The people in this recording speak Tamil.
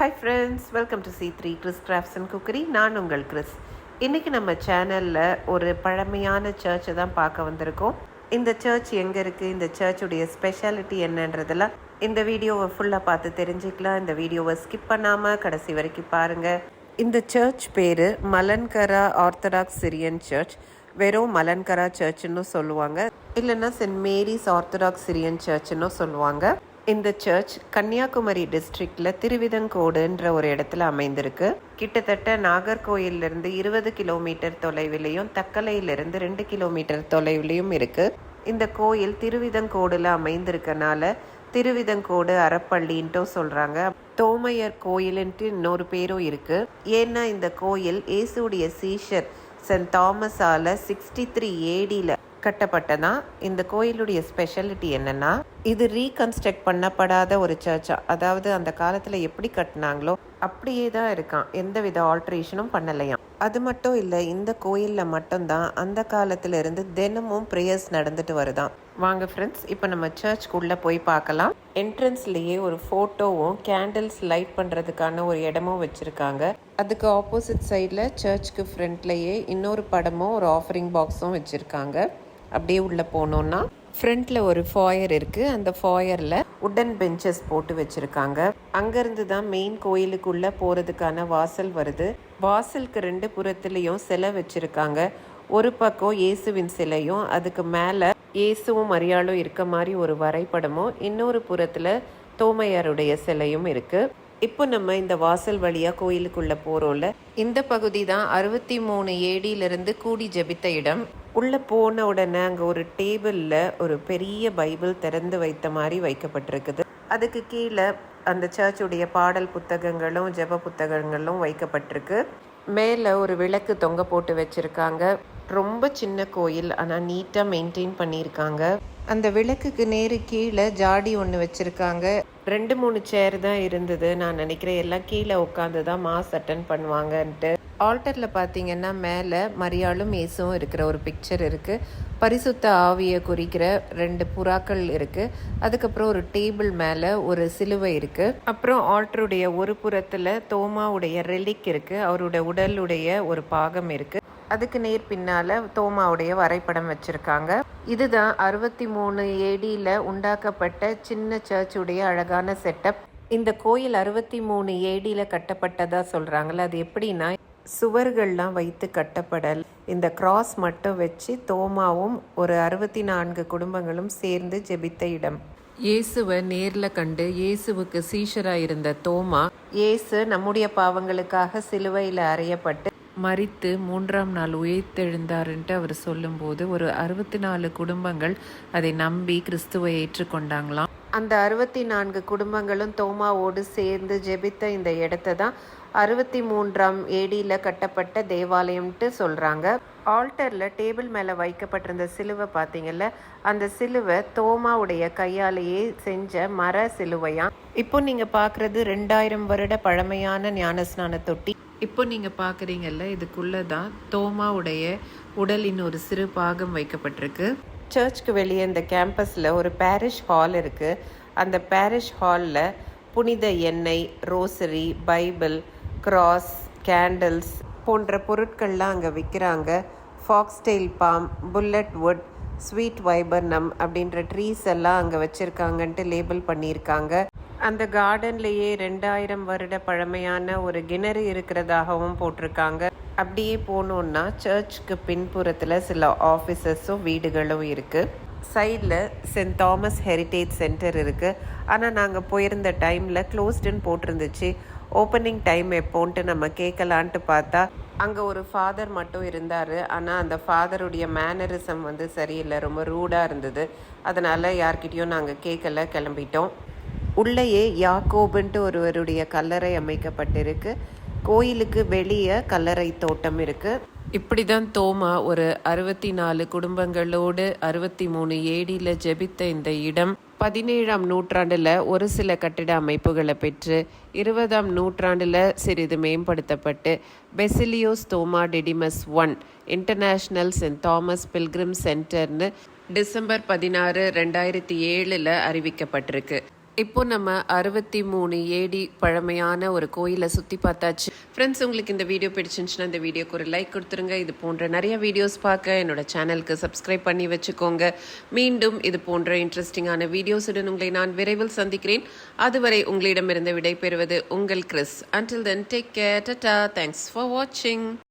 Hi friends welcome to C three Chris crafts and cookery நான் உங்கள் கிறிஸ் இன்றைக்கி நம்ம சேனலில் ஒரு பழமையான சர்ச்சை தான் பார்க்க வந்திருக்கோம். இந்த சர்ச் எங்கே இருக்குது இந்த சர்ச்சுடைய ஸ்பெஷாலிட்டி என்னன்றதெல்லாம் இந்த வீடியோவை ஃபுல்லாக பார்த்து தெரிஞ்சுக்கலாம். இந்த வீடியோவை ஸ்கிப் பண்ணாமல் கடைசி வரைக்கும் பாருங்கள் இந்த சர்ச் பேர் மலன்கரா ஆர்த்தடாக்ஸ் சிரியன் சர்ச் வெறும் மலன்கரா சர்ச்சுன்னு சொல்லுவாங்க. இல்லைன்னா சென்ட் மேரிஸ் ஆர்த்தடாக்ஸ் சிரியன் சர்ச்சுன்னு சொல்லுவாங்க. இந்த சர்ச் கன்னியாகுமரி டிஸ்ட்ரிக்ட்ல திருவிதங்கோடுன்ற ஒரு இடத்துல அமைந்திருக்கு. கிட்டத்தட்ட நாகர்கோயிலிருந்து இருபது கிலோமீட்டர் தொலைவிலையும் தக்கலையிலிருந்து ரெண்டு கிலோமீட்டர் தொலைவிலையும் இருக்கு. இந்த கோயில் திருவிதங்கோடுல அமைந்திருக்கனால திருவிதங்கோடு அறப்பள்ளின்ட்டும் சொல்றாங்க. தோமையர் கோயிலுன்ட்டு இன்னொரு பேரும் இருக்கு. ஏன்னா இந்த கோயில் இயேசுடைய சீஷர் சென்ட் தாமஸால சிக்ஸ்டி த்ரீ ஏடியில் கட்டப்பட்டதா? இந்த கோயிலுடைய ஸ்பெஷாலிட்டி என்னன்னா இது ரீகன்ஸ்ட்ரக்ட் பண்ணப்படாத ஒரு சர்ச்சா அதாவது அந்த காலத்தில் எப்படி கட்டினாங்களோ அப்படியே தான் இருக்கான். எந்த வித ஆல்ட்ரேஷனும் பண்ணலையாம். அது மட்டும் இல்லை இந்த கோயிலில் மட்டும்தான் அந்த காலத்திலிருந்து தினமும் ப்ரேயர்ஸ் நடந்துட்டு வருதான். வாங்க ஃப்ரெண்ட்ஸ் இப்போ நம்ம சர்ச்சுக்குள்ளே போய் பார்க்கலாம். என்ட்ரன்ஸ்லேயே ஒரு ஃபோட்டோவும் கேண்டில்ஸ் லைட் பண்ணுறதுக்கான ஒரு இடமும் வச்சுருக்காங்க. அதுக்கு ஆப்போசிட் சைடில் சர்ச்சுக்கு ஃப்ரண்ட்லேயே இன்னொரு படமும் ஒரு ஆஃபரிங் பாக்ஸும் வச்சுருக்காங்க. அப்படியே உள்ளே போனோன்னா ஃப்ரண்ட்ல ஒரு ஃபாயர் இருக்கு. அந்த ஃபாயர்ல உடன் பெஞ்சஸ் போட்டு வச்சிருக்காங்க. அங்கிருந்து தான் மெயின் கோயிலுக்குள்ள போறதுக்கான வாசல் வருது. வாசலுக்கு ரெண்டு புறத்துலயும் சிலை வச்சிருக்காங்க. ஒரு பக்கம் இயேசுவின் சிலையும் அதுக்கு மேல இயேசுவும் மரியாளும் இருக்க மாதிரி ஒரு வரைபடமும் இன்னொரு புறத்துல தோமையாருடைய சிலையும் இருக்கு. இப்போ நம்ம இந்த வாசல் வழியா கோயிலுக்குள்ளே போகிறோம்ல இந்த பகுதி தான் அறுபத்தி மூணு ஏடியிலிருந்து கூடி ஜெபித்த இடம். உள்ளே போன உடனே அங்கே ஒரு டேபிளில் ஒரு பெரிய பைபிள் திறந்து வைத்த மாதிரி வைக்கப்பட்டிருக்குது. அதுக்கு கீழே அந்த சர்ச்சுடைய பாடல் புத்தகங்களும் ஜப புத்தகங்களும் வைக்கப்பட்டிருக்கு. மேலே ஒரு விளக்கு தொங்க போட்டு வச்சிருக்காங்க. ரொம்ப சின்ன கோயில் ஆனால் நீட்டாக மெயின்டைன் பண்ணியிருக்காங்க. அந்த விளக்குக்கு நேரு கீழே ஜாடி ஒன்று வச்சுருக்காங்க. ரெண்டு மூணு சேர் தான் இருந்தது. நான் நினைக்கிறேன் எல்லாம் கீழே உட்காந்து தான் மாஸ் அட்டன் பண்ணுவாங்கன்ட்டு. ஆல்டரில் பார்த்தீங்கன்னா மேலே மரியாளும் இயேசுவும் இருக்கிற ஒரு பிக்சர் இருக்குது பரிசுத்த ஆவியை குறிக்கிற ரெண்டு புறாக்கள் இருக்குது அதுக்கப்புறம் ஒரு டேபிள் மேலே ஒரு சிலுவை இருக்குது அப்புறம் ஆல்டருடைய ஒரு புறத்தில் தோமாவுடைய ரெலிக் இருக்குது அவருடைய உடலுடைய ஒரு பாகம் இருக்குது அதுக்கு நேர் பின்னால தோமாவுடைய வரைபடம் வச்சிருக்காங்க. இதுதான் அறுபத்தி மூணு ஏடியில் உண்டாக்கப்பட்ட சின்ன சர்ச்சுடைய அழகான செட்டப் இந்த கோயில் அறுபத்தி மூணு ஏடியில் கட்டப்பட்டதா சொல்றாங்கல்ல அது எப்படின்னா சுவர்கள்லாம் வைத்து கட்டப்படல். இந்த கிராஸ் மட்டும் வச்சு தோமாவும் ஒரு அறுபத்தி நான்கு குடும்பங்களும் சேர்ந்து ஜெபித்த இடம். இயேசுவை நேரில் கண்டு இயேசுவுக்கு சீஷராக இருந்த தோமா இயேசு நம்முடைய பாவங்களுக்காக சிலுவையில் அறையப்பட்டு மறித்து மூன்றாம் நாள் உயிர்த்தெழுந்தாருன்ட்டு அவர் சொல்லும்போது ஒரு அறுபத்தி நாலு குடும்பங்கள் அதை நம்பி கிறிஸ்துவை ஏற்றுக்கொண்டாங்களாம். அந்த அறுபத்தி நான்கு குடும்பங்களும் தோமாவோடு சேர்ந்து ஜெபித்த இந்த இடத்த தான் அறுபத்தி மூன்றாம் ஏடியில் கட்டப்பட்ட தேவாலயம்ட்டு சொல்கிறாங்க ஆல்டரில் டேபிள் மேலே வைக்கப்பட்டிருந்த சிலுவை பார்த்தீங்கல்ல அந்த சிலுவை தோமாவுடைய கையாலேயே செஞ்ச மர சிலுவையாம். இப்போ நீங்கள் பார்க்குறது ரெண்டாயிரம் வருட பழமையான ஞானஸ்நான தொட்டி. இப்போ நீங்கள் பார்க்குறீங்கல்ல இதுக்குள்ளே தான் தோமாவுடைய உடலின் ஒரு சிறு பாகம் வைக்கப்பட்டிருக்கு. சர்ச்சுக்கு வெளியே இந்த கேம்பஸில் ஒரு பேரிஷ் ஹால் இருக்குது அந்த பேரிஷ் ஹாலில் புனித எண்ணெய் ரோசரி பைபிள் கிராஸ் கேண்டில்ஸ் போன்ற பொருட்கள்லாம் அங்கே விற்கிறாங்க foxtail palm bullet wood sweet viburnum அப்படின்ற ட்ரீஸ் எல்லாம் அங்கே வச்சுருக்காங்கன்ட்டு லேபிள் பண்ணியிருக்காங்க. அந்த கார்டன்லேயே ரெண்டாயிரம் வருட பழமையான ஒரு கிணறு இருக்கிறதாகவும் போட்டிருக்காங்க. அப்படியே போனோன்னா சர்ச்சுக்கு பின்புறத்தில் சில ஆஃபீஸஸும் வீடுகளும் இருக்குது சைடில் சென்ட் தாமஸ் ஹெரிட்டேஜ் சென்டர் இருக்குது ஆனால் நாங்கள் போயிருந்த டைமில் க்ளோஸ்டுன்னு போட்டிருந்துச்சு. ஓப்பனிங் டைம் எப்போன்ட்டு நம்ம கேட்கலான்ட்டு பார்த்தா அங்கே ஒரு ஃபாதர் மட்டும் இருந்தார். ஆனால் அந்த ஃபாதருடைய மேனரிசம் வந்து சரியில்லை. ரொம்ப ரூடாக இருந்தது. அதனால் யார்கிட்டேயும் நாங்கள் கேட்கல. கிளம்பிட்டோம். உள்ளேயே யாக்கோபுன்ட்டு ஒருவருடைய கல்லறை அமைக்கப்பட்டிருக்கு. கோயிலுக்கு வெளியே கல்லறை தோட்டம் இருக்கு. இப்படி தான் தோமா ஒரு அறுபத்தி நாலு குடும்பங்களோடு அறுபத்தி மூணு ஏடியில் ஜெபித்த இந்த இடம் பதினேழாம் நூற்றாண்டில் ஒரு சில கட்டிட அமைப்புகளை பெற்று இருபதாம் நூற்றாண்டில் சிறிது மேம்படுத்தப்பட்டு Baselios Thoma Didymus one international saint Thomas pilgrim சென்டர்னு December பதினாறு ரெண்டாயிரத்தி ஏழில் அறிவிக்கப்பட்டிருக்கு. இப்போ நம்ம அறுபத்தி மூணு ஏடி பழமையான ஒரு கோயிலை சுற்றி பார்த்தாச்சு. ஃப்ரெண்ட்ஸ் உங்களுக்கு இந்த வீடியோ பிடிச்சிருந்துச்சுன்னா இந்த வீடியோக்கு ஒரு லைக் கொடுத்துருங்க. இது போன்ற நிறைய வீடியோஸ் பார்க்க என்னோட சேனலுக்கு சப்ஸ்கிரைப் பண்ணி வச்சுக்கோங்க. மீண்டும் இது போன்ற இன்ட்ரெஸ்டிங்கான வீடியோஸுடன் உங்களை நான் விரைவில் சந்திக்கிறேன். அதுவரை உங்களிடமிருந்து விடைபெறுவது உங்கள் Chris until then take care tata thanks for வாட்சிங்